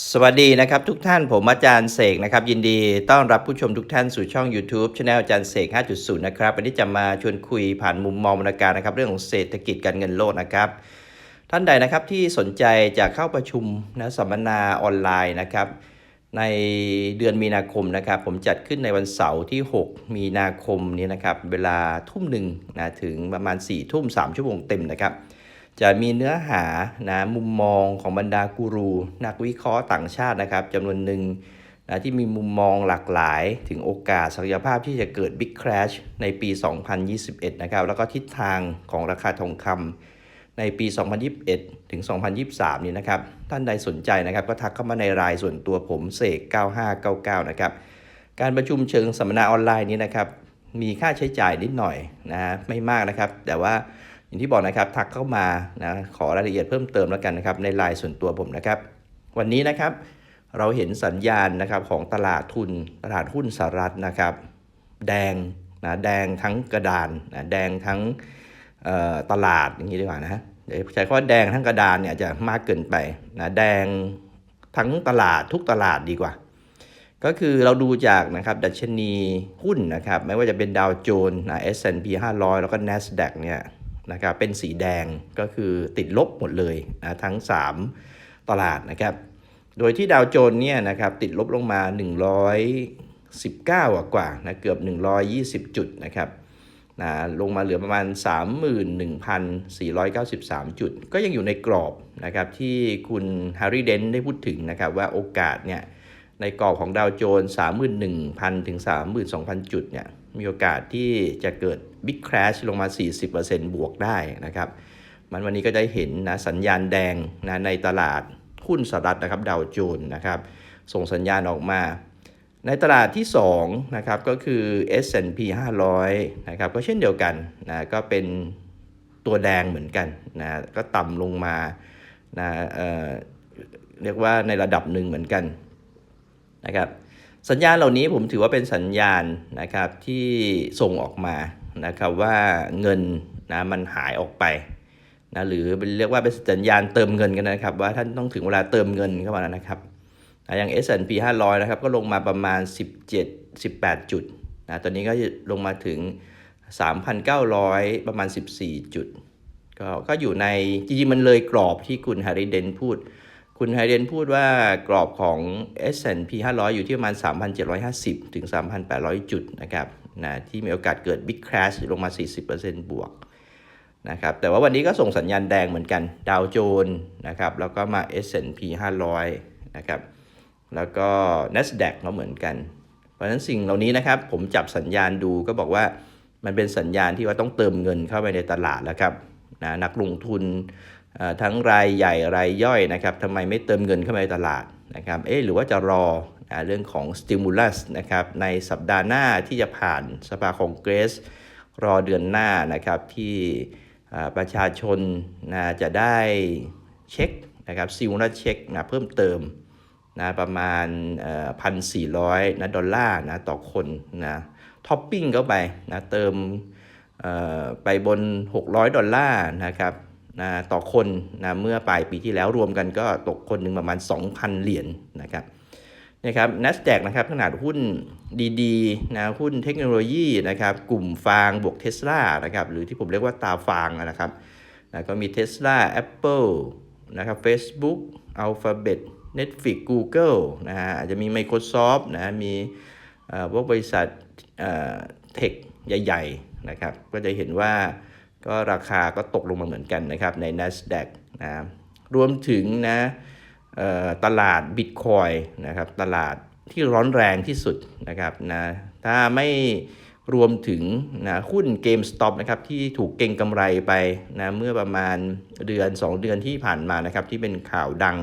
สวัสดีนะครับทุกท่านผมอาจารย์เสกนะครับยินดีต้อนรับผู้ชมทุกท่านสู่ช่อง YouTube Channel อาจารย์เสก 5.0 นะครับวันนี้จะมาชวนคุยผ่านมุมมองบรรณาการนะครับเรื่องของเศรษฐกิจการเงินโลกนะครับ ท่านใดนะครับที่สนใจจะเข้าประชุมนะสัมมนาออนไลน์นะครับในเดือนมีนาคมนะครับ ผมจัดขึ้นในวันเสาร์ที่ 6 มีนาคมนี้นะครับเวลาทุ่มหนึ่งนะถึงประมาณ4ทุ่ม3ชั่วโมงเต็มนะครับ จะมีเนื้อหานะมุมมองของบรรดากูรู นักวิเคราะห์ต่างชาตินะครับจำนวนหนึ่งนะที่มีมุมมองหลากหลายถึงโอกาสศักยภาพที่จะเกิด Big Crash ในปี 2021 นะครับ แล้วก็ทิศทางของราคาทองคำในปี 2021 ถึง 2023 นี้นะครับ ท่านใดสนใจนะครับ ก็ทักเข้ามาในรายส่วนตัวผมเสก 9599 นะครับ การประชุมเชิงสัมมนาออนไลน์นี้นะครับ มีค่าใช้จ่ายนิดหน่อยนะฮะไม่มากนะครับ แต่ว่า อย่างที่บอกนะครับทักเข้ามานะขอรายละเอียดเพิ่มเติมแล้วกันนะครับในไลน์ส่วนตัวผมนะครับ วันนี้นะครับเราเห็นสัญญาณนะครับของตลาดทุนตลาดหุ้นสหรัฐนะครับ แดงนะแดงทั้งกระดานนะแดงทั้งตลาดอย่างนี้ดีกว่านะฮะเดี๋ยวใช้คำว่าแดงทั้งกระดานเนี่ยอาจจะมากเกินไปนะแดงทั้งตลาดทุกตลาดดีกว่า ก็คือเราดูจากนะครับดัชนีหุ้นนะครับ ไม่ว่าจะเป็นดาวโจนส์นะ S&P 500 แล้วก็ NASDAQ เนี่ย นะครับเป็นสีแดงก็คือติดลบหมดเลยนะทั้ง 3 ตลาดนะครับ โดยที่ดาวโจนส์เนี่ยนะครับติดลบลงมา 119 กว่าๆนะเกือบ 120 จุดนะครับนะลงมาเหลือประมาณ 31,493 จุด ก็ยังอยู่ในกรอบนะครับที่คุณแฮร์รี่เดนได้พูดถึงนะครับว่าโอกาสเนี่ยในกรอบของดาวโจนส์31,000 ถึง 32,000 จุดเนี่ย มีโอกาสที่จะเกิด Big Crash ลงมา 40%บวกได้นะครับ มันวันนี้ก็ได้เห็นนะสัญญาณแดงนะในตลาดหุ้นสหรัฐนะครับดาวโจนส์นะครับ ส่งสัญญาณออกมา ในตลาดที่2นะครับก็คือ S&P 500 นะครับ ก็เช่นเดียวกันนะก็เป็นตัวแดงเหมือนกันนะก็ต่ำลงมานะเอ่อเรียกว่าในระดับหนึ่งเหมือนกันนะครับ สัญญาณเหล่านี้ผมถือว่าเป็นสัญญาณนะครับที่ส่งออกมานะครับว่าเงินนะมันหายออกไปนะหรือเรียกว่าเป็นสัญญาณเติมเงินกันนะครับ ว่าท่านต้องถึงเวลาเติมเงินเข้ามาแล้วนะครับนะอย่าง S&P 500 นะครับก็ลงมาประมาณ 17 18 จุดนะตอนนี้ก็ลงมาถึง 3,900 ประมาณ 14 จุด ก็ก็อยู่ในจริงๆมันเลยกรอบที่คุณแฮร์รี่เดนพูด คุณไฮเดนพูดว่ากรอบของ S&P 500 อยู่ที่ประมาณ 3,750 ถึง 3,800 จุดนะครับนะที่มีโอกาสเกิด Big Crash ลงมา 40%บวกนะครับแต่ว่าวันนี้ก็ส่งสัญญาณแดงเหมือนกันดาวโจนส์นะครับแล้วก็มา S&P 500 นะครับแล้วก็ NASDAQ ก็เหมือนกัน เพราะฉะนั้นสิ่งเหล่านี้นะครับผมจับสัญญาณดูก็บอกว่ามันเป็นสัญญาณที่ว่าต้องเติมเงินเข้าไปในตลาดแล้วครับนะนักลงทุน ทั้งรายใหญ่รายย่อยนะครับทำไมไม่เติมเงินเข้ามาในตลาดนะครับเอ๊ะหรือว่าจะรอนะเรื่องของ stimulus นะครับในสัปดาห์หน้าที่จะผ่านสภาคองเกรส รอเดือนหน้านะครับที่ประชาชนนะจะได้เช็คนะครับซิลนัเช็คนะเพิ่มเติมนะประมาณพันสี่ร้อยนะดอลลาร์นะต่อคนนะท็อปปิ้งเข้าไปนะเติมไปบน 600 ดอลลาร์นะครับ นะต่อคนนะเมื่อปลายปีที่แล้วรวมกันก็ตกคนหนึ่งประมาณ 2,000 เหรียญนะครับนะครับ NASDAQ นะครับขนาดหุ้นดีๆนะหุ้นเทคโนโลยีนะครับกลุ่มฟางบวกเท s l a นะครับหรือที่ผมเรียกว่าตาฟางนะครับนะก็มี Tesla Apple นะครับ Facebook Alphabet Netflix Google นะฮะอาจจะมี Microsoft นะมีพวกบริษัทเทคใหญ่ ๆ นะครับ ก็จะเห็นว่า ก็ราคาก็ตกลงมาเหมือนกันนะครับใน NASDAQ นะรวมถึงนะตลาด Bitcoin นะครับตลาดที่ร้อนแรงที่สุดนะครับนะถ้าไม่รวมถึงนะหุ้น GameStop นะครับที่ถูกเก็งกำไรไปนะเมื่อประมาณเดือน 2 เดือนที่ผ่านมานะครับที่เป็นข่าวดัง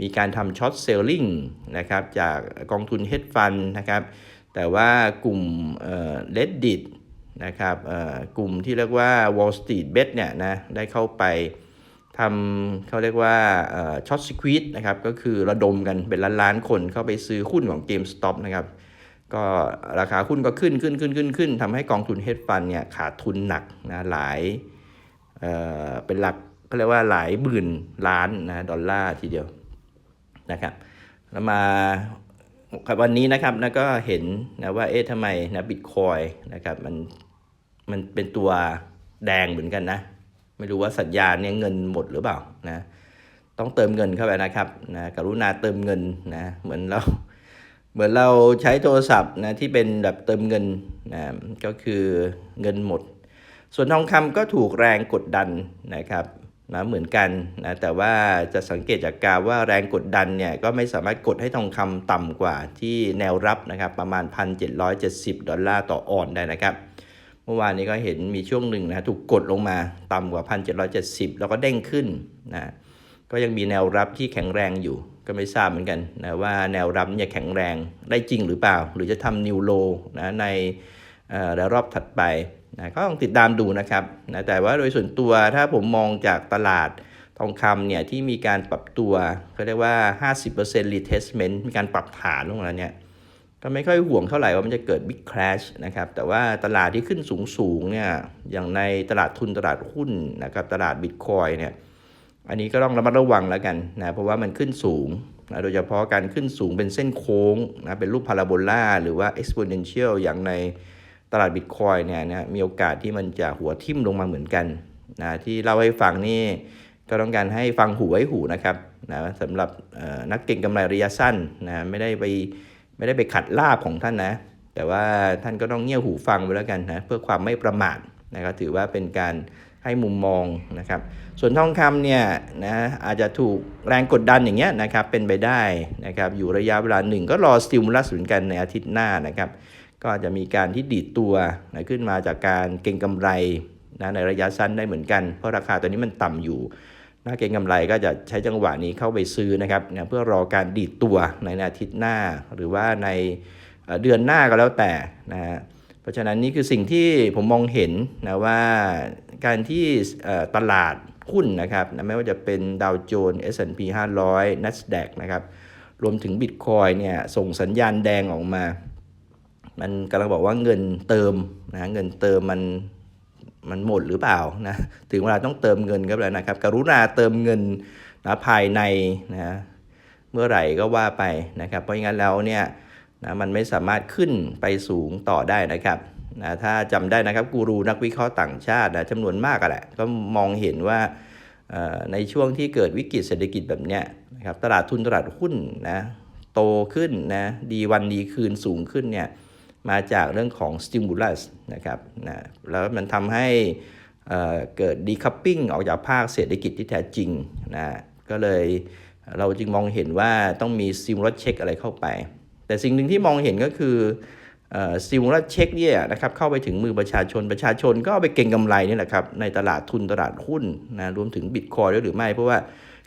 มีการทำช็อตเซลลิงนะครับจากกองทุน Hedge Fund นะครับแต่ว่ากลุ่มเอ่อ Reddit นะครับกลุ่มที่เรียกว่า Wall Street Bet เนี่ยนะได้เข้าไปทำเขาเรียกว่าช็อตสควีตนะครับก็คือระดมกันเป็นล้านล้านคนเข้าไปซื้อหุ้นของ GameStop นะครับก็ราคาหุ้นก็ขึ้นขึ้นขึ้นขึ้นขึ้นทำให้กองทุน Hedge Fund เนี่ยขาดทุนหนักนะหลายเเป็นหลักเขาเรียกว่าหลายหมื่นล้านนะดอลลาร์ทีเดียวนะครับแล้วมาวันนี้นะครับนะก็เห็นนะว่าเอ๊ะทำไมนะบิตคอยนะครับมัน มันเป็นตัวแดงเหมือนกันนะ ไม่รู้ว่าสัญญาณเนี่ยเงินหมดหรือเปล่านะ ต้องเติมเงินเข้าไปนะครับนะกรุณาเติมเงินนะเหมือนเราเหมือนเราใช้โทรศัพท์นะที่เป็นแบบเติมเงินนะก็คือเงินหมด ส่วนทองคำก็ถูกแรงกดดันนะครับนะเหมือนกันนะแต่ว่าจะสังเกตจากกราฟว่าแรงกดดันเนี่ยก็ไม่สามารถกดให้ทองคำต่ำกว่าที่แนวรับนะครับประมาณ 1,770 ดอลลาร์ต่อออนได้นะครับ มื่อวานนี้ก็เห็นมีช่วงหนึ่งนะถูกกดลงมาต่ำกว่า 1,770 แล้วก็เด้งขึ้นนะก็ยังมีแนวรับที่แข็งแรงอยู่ ก็ไม่ทราบเหมือนกันนะว่าแนวรับเนี่ยแข็งแรงได้จริงหรือเปล่า หรือจะทำนิวโลนะในระรอบถัดไปนะก็ต้องติดตามดูนะครับนะแต่ว่าโดยส่วนตัวถ้าผมมองจากตลาดทองคำเนี่ยที่มีการปรับตัวเขาเรียกว่า 50% retestment มีการปรับฐานลงมาเนี่ย ก็ไม่ค่อยห่วงเท่าไหร่ว่ามันจะเกิด Big Crash นะครับ แต่ว่าตลาดที่ขึ้นสูงสูงๆเนี่ย อย่างในตลาดทุนตลาดหุ้นนะครับ ตลาด Bitcoin เนี่ย อันนี้ก็ต้องระมัดระวังแล้วกันนะ เพราะว่ามันขึ้นสูงนะโดยเฉพาะการขึ้นสูงเป็นเส้นโค้งนะ เป็นรูปพาราโบลาหรือว่า exponential อย่างในตลาด Bitcoin เนี่ยนะ มีโอกาสที่มันจะหัวทิ่มลงมาเหมือนกันนะ ที่เล่าให้ฟังนี่ก็ต้องการให้ฟังหูไว้หูนะครับนะสำหรับนักเก็งกำไรระยะสั้นนะ ไม่ได้ไป ไม่ได้ไปขัดลาบของท่านนะ แต่ว่าท่านก็ต้องเงี่ยหูฟังไว้แล้วกันนะเพื่อความไม่ประมาทนะครับถือว่าเป็นการให้มุมมองนะครับ ส่วนทองคำเนี่ยนะอาจจะถูกแรงกดดันอย่างเงี้ยนะครับเป็นไปได้นะครับอยู่ระยะเวลาหนึ่งก็รอสติมูลัสเหมือนกันในอาทิตย์หน้านะครับ ก็อาจจะมีการที่ดีดตัวนะขึ้นมาจากการเก็งกำไรนะในระยะสั้นได้เหมือนกัน เพราะราคาตัวนี้มันต่ำอยู่ นักเก็งกำไรก็จะใช้จังหวะนี้เข้าไปซื้อนะครับเพื่อรอการดีดตัวในอาทิตย์หน้า หรือว่าในเดือนหน้าก็แล้วแต่นะฮะเพราะฉะนั้นนี่คือสิ่งที่ผมมองเห็นนะว่าการที่ตลาดหุ้นนะครับไม่ว่าจะเป็นดาวโจนส์ S&P 500 NASDAQ นะครับรวมถึง Bitcoin เนี่ยส่งสัญญาณแดงออกมา มันกำลังบอกว่าเงินเติมนะเงินเติมมัน มันหมดหรือเปล่านะถึงเวลาต้องเติมเงินก็แล้วนะครับ กรุณาเติมเงินนะภายในนะเมื่อไหร่ก็ว่าไปนะครับ เพราะงั้นแล้วเนี่ยนะมันไม่สามารถขึ้นไปสูงต่อได้นะครับนะถ้าจำได้นะครับกูรูนักวิเคราะห์ต่างชาตินะจำนวนมากแหละก็มองเห็นว่าในช่วงที่เกิดวิกฤตเศรษฐกิจแบบเนี้ยนะครับตลาดทุนตลาดหุ้นนะโตขึ้นนะดีวันดีคืนสูงขึ้นเนี่ย มาจากเรื่องของ stimulus นะครับนะแล้วมันทำให้เเกิด decoupling ออกจากภาคเศรษฐกิจที่แท้จริงนะก็เลยเราจึงมองเห็นว่าต้องมี stimulus check อะไรเข้าไป แต่สิ่งหนึ่งที่มองเห็นก็คือเอ่อ stimulus check เนี่ยนะครับเข้าไปถึงมือประชาชนประชาชนก็เอาไปเก็งกำไรนี่แหละครับในตลาดทุนตลาดหุ้นนะรวมถึง Bitcoin ด้วยหรือไม่เพราะว่า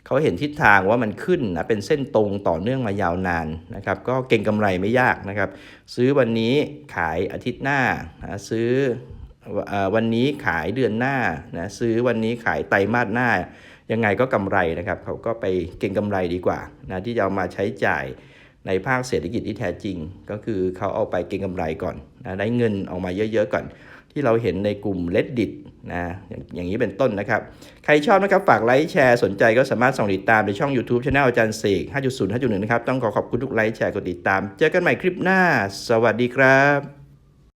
เขาเห็นทิศทางว่ามันขึ้นนะเป็นเส้นตรงต่อเนื่องมายาวนานนะครับ ก็เก็งกำไรไม่ยากนะครับ ซื้อวันนี้ขายอาทิตย์หน้านะซื้อวันนี้ขายเดือนหน้านะซื้อวันนี้ขายไตรมาสหน้า ยังไงก็กำไรนะครับ เขาก็ไปเก็งกำไรดีกว่านะที่จะเอามาใช้จ่ายในภาคเศรษฐกิจที่แท้จริง ก็คือเขาเอาไปเก็งกำไรก่อนนะได้เงินออกมาเยอะ ๆ ก่อน ที่เราเห็นในกลุ่ม reddit นะอย่างอย่างนี้เป็นต้นนะครับ ใครชอบนะครับ ฝากไลค์แชร์สนใจก็สามารถส่งติดตามในช่อง YouTube Channel อาจารย์เสก5.0 5.1 นะครับ ต้องขอขอบคุณทุกไลค์แชร์กดติดตาม เจอกันใหม่คลิปหน้า สวัสดีครับ